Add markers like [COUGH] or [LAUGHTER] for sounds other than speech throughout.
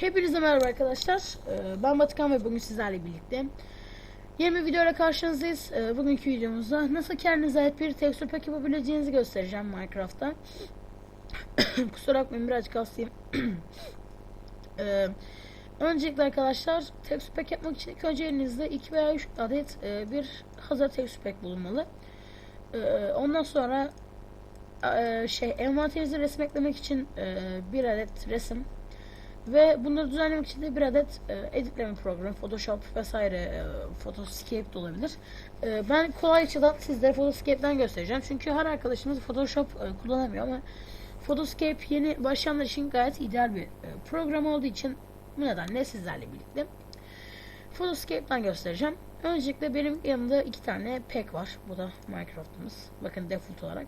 Hepinize merhaba arkadaşlar. Ee, Ben Batıkan ve bugün sizlerle birlikte yeni bir videoyla karşınızdayız. Ee, Bugünkü videomuzda nasıl kendinize ait bir tekstür pack yapabileceğinizi göstereceğim Minecraft'ta. [COUGHS] Kusura bakmayın birazcık hastayım. [COUGHS] Ee, Öncelikle arkadaşlar tekstür pack yapmak için ilk önce elinizde 2 veya 3 adet e, bir hazır tekstür pack bulunmalı. Ondan sonra e, şey envanterinize resim eklemek için e, bir adet resim ve bunları düzenlemek için de bir adet e, editleme programı, Photoshop vesaire, e, Photoscape de olabilir. E, ben kolaylıkla sizlere Photoscape'den göstereceğim. Çünkü her arkadaşımız Photoshop e, kullanamıyor ama Photoscape yeni başlayanlar için gayet ideal bir e, program olduğu için bu nedenle sizlerle birlikte Photoscape'den göstereceğim. Öncelikle benim yanımda iki tane pack var. Bu da Minecraft'ımız. Bakın default olarak.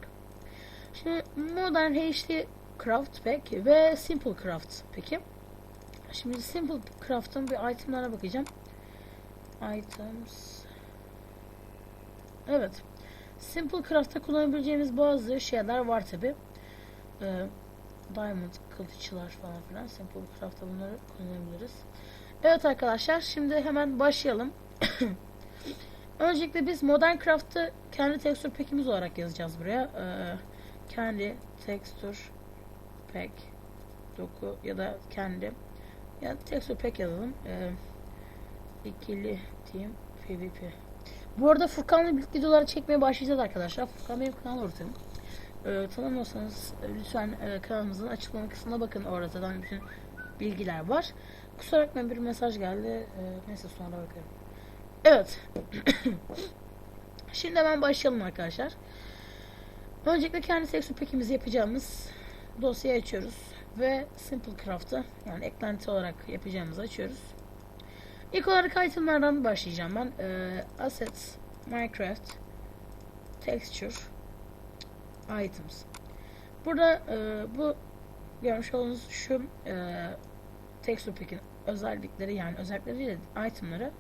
Şimdi Modern HD Craft Pack ve Simple Craft Pack'i. Şimdi Simple Craft'ın bir itemlara bakacağım. Items. Evet. Simple Craft'ta kullanabileceğimiz bazı şeyler var tabi. Ee, diamond kılıçlar falan filan. Simple Craft'ta bunları kullanabiliriz. Evet arkadaşlar şimdi hemen başlayalım. [COUGHS] Öncelikle biz Modern Craft'ı kendi tekstür pack'imiz olarak yazacağız buraya. Ee, kendi tekstür pack doku ya da kendi ya texture pack yazalım. Ee, ikili team PvP. Bu arada Furkan'la birlikte videoları çekmeye başlayacağız arkadaşlar. Furkan benim kanal ortağım. Ee, tanımıyorsanız lütfen e, kanalımızın açıklama kısmına bakın. Orada zaten bütün bilgiler var. Kusura bakmayın bir mesaj geldi. Ee, neyse sonra bakarım. Evet. [CLEARS THROAT] Şimdi hemen başlayalım arkadaşlar. Öncelikle kendi texture pack'imizi yapacağımız dosyayı açıyoruz ve Simple Craft'ı yani eklenti olarak yapacağımızı açıyoruz. İlk olarak itemlerden başlayacağım ben. Ee, Assets, Minecraft, Texture, Items. Burada e, bu görmüş olduğunuz şu e, Texture Pack'in özellikleri yani özellikleri değil de itemları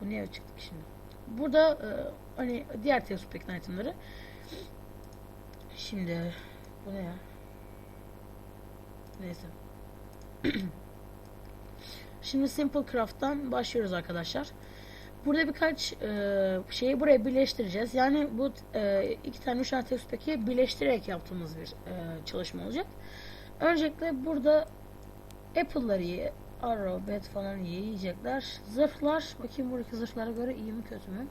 bu niye çıktık şimdi? Burada e, hani diğer Texture Pack'in itemları Şimdi bu ne ya? Neyse. Şimdi Simple Craft'tan başlıyoruz arkadaşlar. Burada birkaç e, şeyi buraya birleştireceğiz. Yani bu e, iki tane üç tane text pack'i birleştirerek yaptığımız bir e, çalışma olacak. Öncelikle burada Apple'ları ye, Arrow, Bat falan ye, yiyecekler. Zırhlar, bakayım buradaki zırhlara göre iyi mi kötü mü?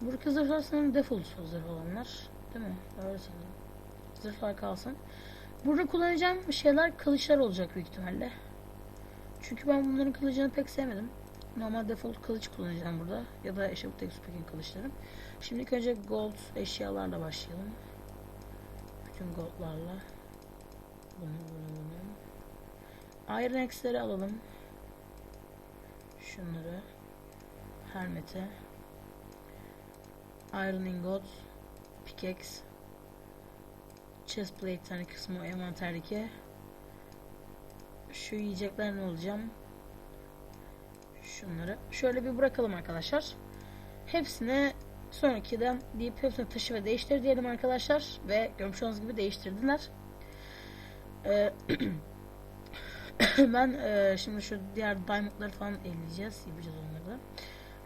Buradaki zırhlar sanırım default zırh olanlar. Değil mi? Öyle sanırım. Zırhlar kalsın. Burada kullanacağım şeyler kılıçlar olacak büyük ihtimalle. Çünkü ben bunların kılıcını pek sevmedim. Normal default kılıç kullanacağım burada. Ya da işte bu Texpack'in kılıçları. Şimdi önce gold eşyalarla başlayalım. Bütün goldlarla. Bunu bunu bunu. Iron Axe'leri alalım. Şunları. Hermet'e. Iron Ingot. Pickaxe. Chestplate tane kısmı envanterdeki. Şu yiyecekler ne olacağım? Şunları şöyle bir bırakalım arkadaşlar. Hepsine sonrakiden deyip hepsini taşı ve değiştir diyelim arkadaşlar. Ve görmüş olduğunuz gibi değiştirdiler. Ee, [CLEARS THROAT] ben e, şimdi şu diğer diamondları falan elleyeceğiz. Yapacağız onları da.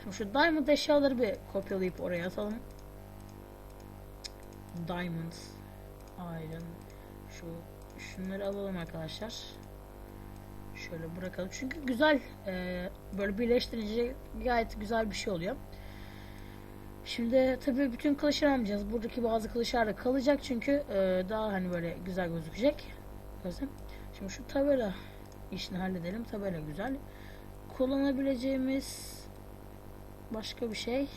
Şimdi şu diamond eşyaları bir kopyalayıp oraya atalım. Diamonds. Iron. Şu şunları alalım arkadaşlar. Şöyle bırakalım. Çünkü güzel e, böyle birleştirince gayet güzel bir şey oluyor. Şimdi tabii bütün kılıçları almayacağız. Buradaki bazı kılıçlar da kalacak çünkü e, daha hani böyle güzel gözükecek. Gözüm. Şimdi şu tabela işini halledelim. Tabela güzel. Kullanabileceğimiz başka bir şey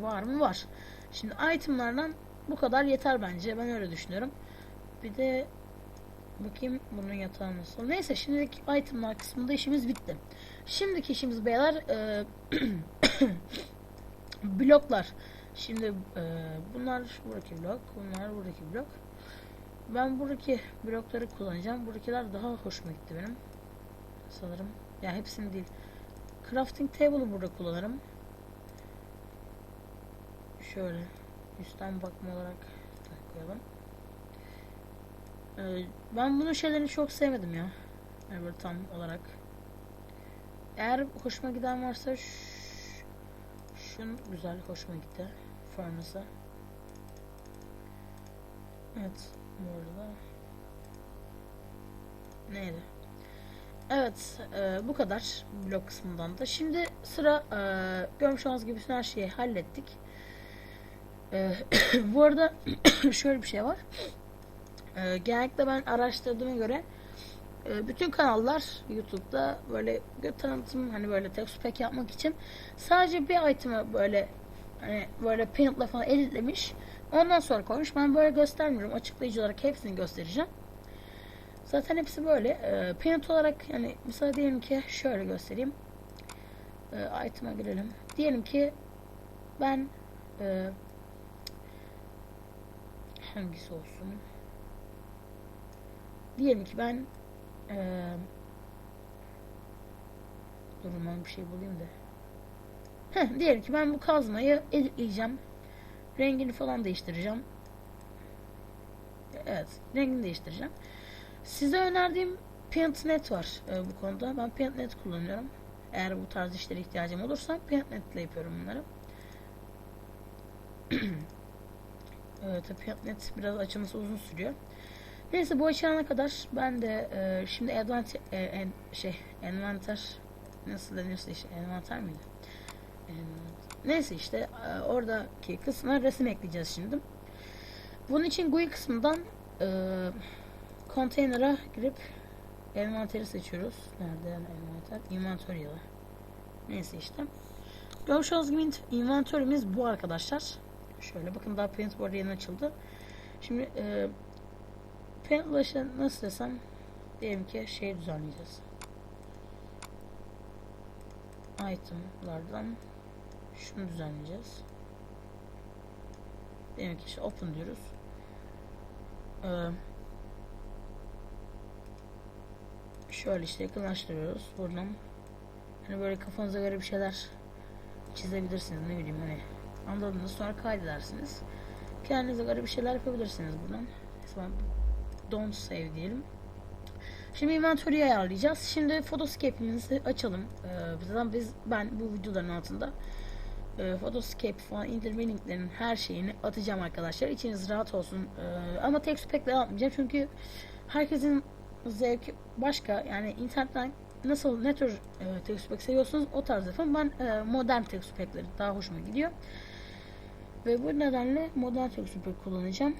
var mı? Var. Şimdi itemlardan bu kadar yeter bence. Ben öyle düşünüyorum. Bir de bakayım bunun yatağı nasıl. Neyse şimdilik itemlar kısmında işimiz bitti. Şimdiki işimiz beyler e, [COUGHS] bloklar. Şimdi e, bunlar buradaki blok, bunlar buradaki blok. Ben buradaki blokları kullanacağım. Buradakiler daha hoşuma gitti benim. Sanırım. Ya yani hepsini değil. Crafting table'ı burada kullanırım. Şöyle üstten bakma olarak koyalım. Ee, ben bunun şeylerini çok sevmedim ya. Böyle tam olarak. Eğer hoşuma giden varsa şun güzel hoşuma gitti. Furnace'a. Evet. Bu arada. Neydi? Evet. e, bu kadar blok kısmından da. Şimdi sıra e, görmüş olduğunuz gibi her şeyi hallettik. E, [COUGHS] bu arada [COUGHS] şöyle bir şey var. E, genellikle ben araştırdığıma göre e, bütün kanallar YouTube'da böyle tanıtım hani böyle text pack yapmak için sadece bir item'ı böyle hani böyle paint'la falan editlemiş. Ondan sonra koymuş. Ben böyle göstermiyorum. Açıklayıcı olarak hepsini göstereceğim. Zaten hepsi böyle. E, paint olarak yani mesela diyelim ki şöyle göstereyim. E, item'a girelim. Diyelim ki ben e, hangisi olsun? Diyelim ki ben e, durun bir şey bulayım da. Heh, diyelim ki ben bu kazmayı editleyeceğim. Rengini falan değiştireceğim. Evet, rengini değiştireceğim. Size önerdiğim PaintNet var e, bu konuda. Ben PaintNet kullanıyorum. Eğer bu tarz işlere ihtiyacım olursa PaintNet ile yapıyorum bunları. [CLEARS THROAT] evet, PaintNet biraz açılması uzun sürüyor. Neyse bu açılana kadar ben de e, şimdi advent e, en, şey envanter nasıl deniyorsa işte envanter miydi? Envanter. Neyse işte e, oradaki kısma resim ekleyeceğiz şimdi. Bunun için GUI kısmından e, konteyner'a girip envanteri seçiyoruz. Nerede yani envanter? Inventory'da. Neyse işte. Olduğunuz gibi inventörümüz bu arkadaşlar. Şöyle bakın daha paint board yeni açıldı. Şimdi e, paintbrush'a nasıl desem diyelim ki şey düzenleyeceğiz. Item'lardan şunu düzenleyeceğiz. Diyelim ki işte open diyoruz. Ee, şöyle işte yakınlaştırıyoruz buradan. Hani böyle kafanıza göre bir şeyler çizebilirsiniz ne bileyim hani anladınız sonra kaydedersiniz. Kendinize göre bir şeyler yapabilirsiniz buradan. Mesela don't save diyelim. Şimdi inventory'yi ayarlayacağız. Şimdi photoscape'imizi açalım. Ee, zaten biz ben bu videoların altında e, photoscape falan indirme linklerinin her şeyini atacağım arkadaşlar. İçiniz rahat olsun. Ee, ama text pack'le atmayacağım çünkü herkesin zevki başka. Yani internetten nasıl ne tür e, text pack seviyorsunuz o tarz yapın. Ben e, modern text pack'leri daha hoşuma gidiyor. Ve bu nedenle modern pack kullanacağım.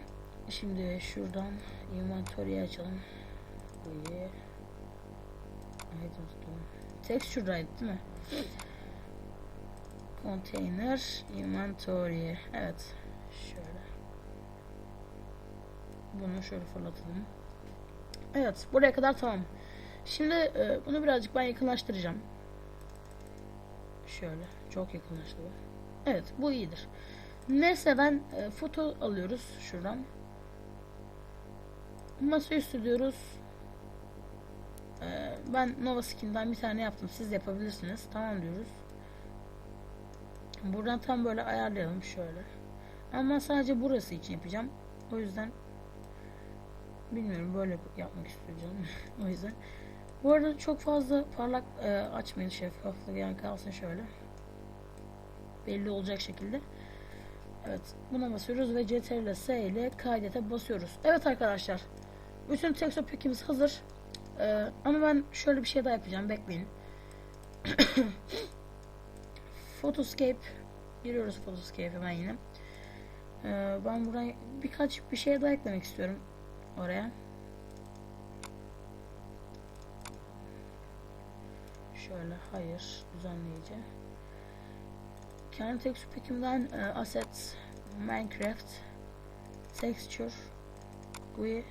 Şimdi şuradan inventory'yi açalım. Burayı items texture'daydı değil mi? Container inventory. Evet. Şöyle. Bunu şöyle fırlatalım. Evet. Buraya kadar tamam. Şimdi e, bunu birazcık ben yakınlaştıracağım. Şöyle. Çok yakınlaştı bu. Evet. Bu iyidir. Nesneden e, foto alıyoruz şuradan. Masaüstü diyoruz. Ee, ben Nova Skin'den bir tane yaptım. Siz de yapabilirsiniz. Tamam diyoruz. Buradan tam böyle ayarlayalım şöyle. Ama sadece burası için yapacağım. O yüzden bilmiyorum böyle yapmak istiyorum. [LAUGHS] o yüzden. Bu arada çok fazla parlak e, açmayın şeffaflık yani kalsın şöyle. Belli olacak şekilde. Evet buna basıyoruz ve CTRL S ile kaydete basıyoruz. Evet arkadaşlar. Bütün texture pack'imiz hazır. Ee, ama ben şöyle bir şey daha yapacağım. Bekleyin. [COUGHS] Photoscape giriyoruz Photoscape'e hemen yine. Ee, ben buraya birkaç bir şey daha eklemek istiyorum oraya. Şöyle hayır düzenleyici. Kendi texture pack'imden e, assets Minecraft texture GUI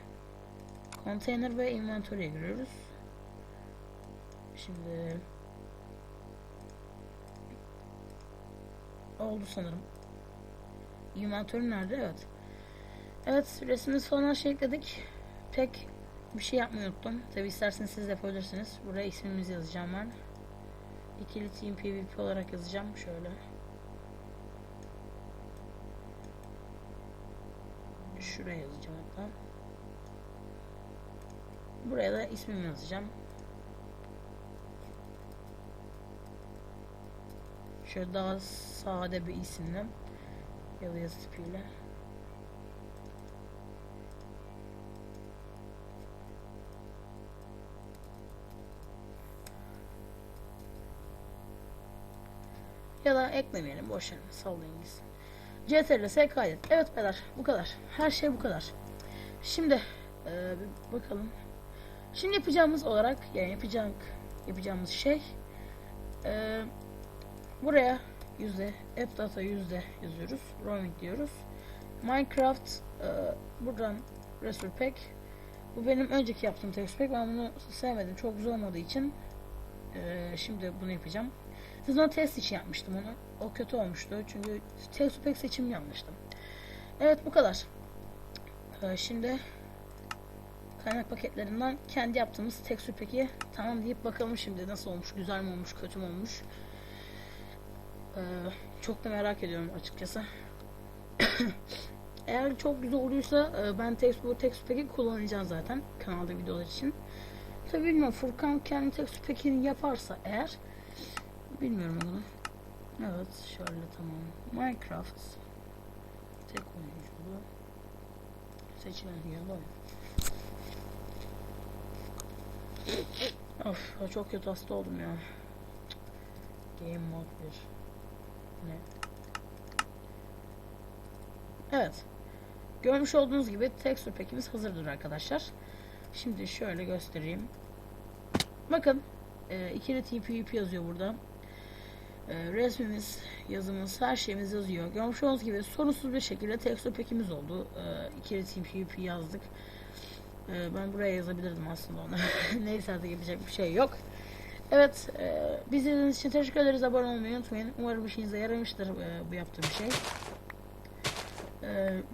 Container ve inventory'e giriyoruz. Şimdi oldu sanırım. Inventory nerede? Evet. Evet resimimiz falan şey ekledik. Pek bir şey yapmayı unuttum. Tabi isterseniz siz de yapabilirsiniz. Buraya ismimizi yazacağım ben. İkili team PvP olarak yazacağım. Şöyle. Şuraya yazacağım hatta. buraya da ismimi yazacağım. Şöyle daha sade bir isimle yazı yazı tipiyle. Ya da eklemeyelim boş verin sallayın gitsin. CTRL kaydet. Evet beyler bu kadar. Her şey bu kadar. Şimdi e, bir bakalım. Şimdi yapacağımız olarak yani yapacak yapacağımız şey e, buraya yüzde app data yüzde yazıyoruz. Roaming diyoruz. Minecraft e, buradan Resource Pack bu benim önceki yaptığım text pack. Ben bunu sevmedim. Çok güzel olmadığı için e, şimdi bunu yapacağım. Sezon test için yapmıştım onu. O kötü olmuştu. Çünkü text pack seçim yanlıştı. Evet bu kadar. Ee, şimdi kaynak paketlerinden kendi yaptığımız texture pack'i tamam deyip bakalım şimdi nasıl olmuş, güzel mi olmuş, kötü mü olmuş. Ee, çok da merak ediyorum açıkçası. [COUGHS] Eğer çok güzel olursa e, ben bu texture pack'i kullanacağım zaten kanalda videolar için. Tabii bilmiyorum Furkan kendi texture pack'ini yaparsa eğer bilmiyorum onu. Evet şöyle tamam. Minecraft tek oyunculu seçilen oyun. Of çok kötü hasta oldum ya. Game mode 1. Ne? Evet. Görmüş olduğunuz gibi texture pack'imiz hazırdır arkadaşlar. Şimdi şöyle göstereyim. Bakın e, ikili TPUP yazıyor burada. E, resmimiz, yazımız, her şeyimiz yazıyor. Görmüş olduğunuz gibi sorunsuz bir şekilde texture pack'imiz oldu. E, ikili TPUP yazdık. E, ben buraya yazabilirdim aslında onu. [LAUGHS] Neyse artık yapacak bir şey yok. Evet, e, izlediğiniz için teşekkür ederiz. Abone olmayı unutmayın. Umarım işinize yaramıştır e, bu yaptığım şey.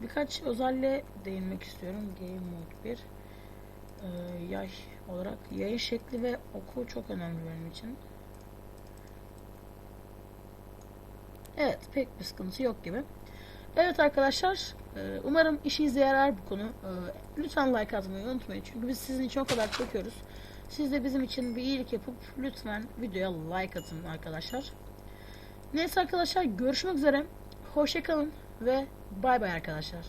Birkaç özelliğe değinmek istiyorum. Game Mode 1 e, yay olarak yayın şekli ve oku çok önemli benim için. Evet pek bir sıkıntı yok gibi. Evet arkadaşlar e, umarım işinize yarar bu konu. E, Lütfen like atmayı unutmayın çünkü biz sizin için o kadar çekiyoruz. Siz de bizim için bir iyilik yapıp lütfen videoya like atın arkadaşlar. Neyse arkadaşlar görüşmek üzere. Hoşçakalın ve bay bay arkadaşlar.